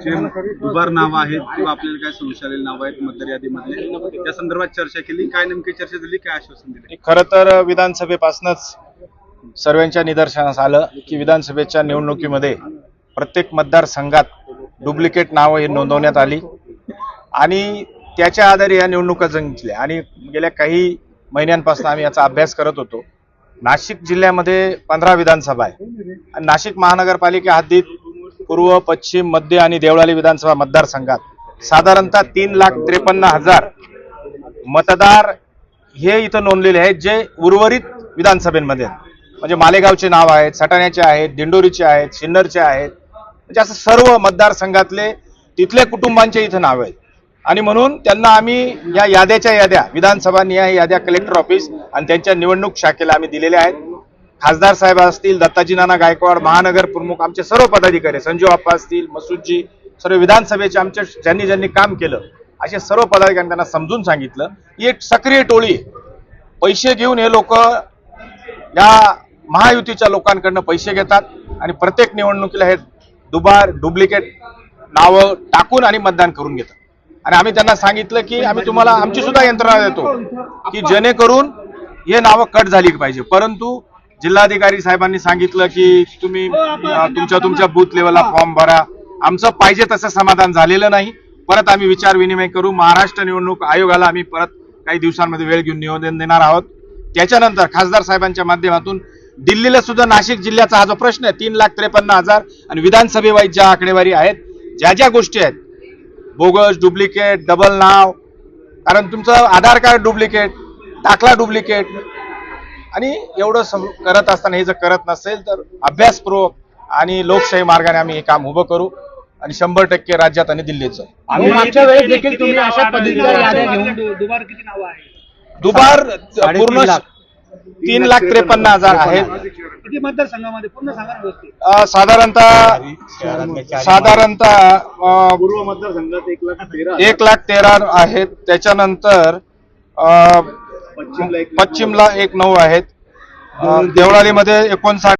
जे दुबार नाव आहेत किंवा आपल्याला काय संशय नाव आहेत मतदार यादीमध्ये त्या संदर्भात चर्चा केली. काय नेमकी चर्चा झाली काय आश्वासन दिले? खरं तर विधानसभेपासूनच सर्वांच्या निदर्शनास आलं की विधानसभेच्या निवडणुकीमध्ये प्रत्येक मतदारसंघात डुप्लिकेट नावं ही नोंदवण्यात आली. आणि त्याच्या आधारे या निवडणुका जिंकल्या. आणि गेल्या काही महिन्यांपासून आम्ही याचा अभ्यास करत होतो. नाशिक जिल्ह्यामध्ये पंधरा विधानसभा आहे. आणि नाशिक महानगरपालिका हद्दीत पूर्व पश्चिम मध्य आणि देवळाली विधानसभा मतदारसंघात साधारणतः तीन लाख त्रेपन्न हजार मतदार हे इथं नोंदलेले आहेत जे उर्वरित विधानसभेमध्ये म्हणजे मालेगावचे नाव आहेत सटाण्याचे आहेत दिंडोरीचे आहेत सिन्नरचे आहेत. म्हणजे असं सर्व मतदारसंघातले तिथले कुटुंबांचे इथं नाव आहेत. आणि म्हणून त्यांना आम्ही या याद्याच्या याद्या विधानसभा निहाय याद्या कलेक्टर ऑफिस आणि त्यांच्या निवडणूक शाखेला आम्ही दिलेल्या आहेत. खासदार साहेब असतील दत्ताजी नाना गायकवाड महानगर प्रमुख आमचे सर्व पदाधिकारी संजू आप्पा असतील मसूदजी सर्व विधानसभेचे आमचे ज्यांनी ज्यांनी काम केलं असे सर्व पदाधिकाऱ्यांनी त्यांना समजून सांगितलं ही एक सक्रिय टोळी पैसे घेऊन हे लोक या महायुतीच्या लोकांकडनं पैसे घेतात आणि प्रत्येक निवडणुकीला हे दुबार डुप्लिकेट नावं टाकून आणि मतदान करून घेतात. आणि आम्ही त्यांना सांगितलं की आम्ही तुम्हाला आमची सुद्धा यंत्रणा देतो की जेणेकरून हे नावं कट झाली पाहिजे. परंतु जिल्हाधिकारी साहेबांनी सांगितलं की तुम्ही अं, तुमच्या तुमच्या बूथ लेवलला फॉर्म भरा. आमचं पाहिजे तसं समाधान झालेलं नाही. परत आम्ही विचार विनिमय करू. महाराष्ट्र निवडणूक आयोगाला आम्ही परत काही दिवसांमध्ये वेळ घेऊन निवेदन देणार आहोत. त्याच्यानंतर खासदार साहेबांच्या माध्यमातून दिल्लीला सुद्धा नाशिक जिल्ह्याचा हा जो प्रश्न आहे तीन लाख त्रेपन्न हजार आणि विधानसभेवाईज ज्या आकडेवारी आहेत ज्या ज्या गोष्टी आहेत बोगस डुप्लिकेट डबल नाव कारण तुमचं आधार कार्ड डुप्लिकेट दाखला डुप्लिकेट आणि एवढं सम करत असताना हे जर करत नसेल तर अभ्यासपूर्वक आणि लोकशाही मार्गाने आम्ही हे काम उभं करू आणि शंभर टक्के राज्यात आणि दिल्लीत जाऊ आम्ही मागच्या वेळेस देखील तुम्ही अशा पद्धतीच्या याद्या घेऊन दुबार किती नावं आहे दुबार साडेतीन पूर्ण लाख. तीन लाख त्रेपन्न हजार आहेत साधारणतः साधारणतः पूर्व मतदारसंघात एक लाख तेरा एक लाख तेरा आहेत. त्याच्यानंतर पश्चिमला एक नऊ आहेत. देवळालीमध्ये एकोणसाठ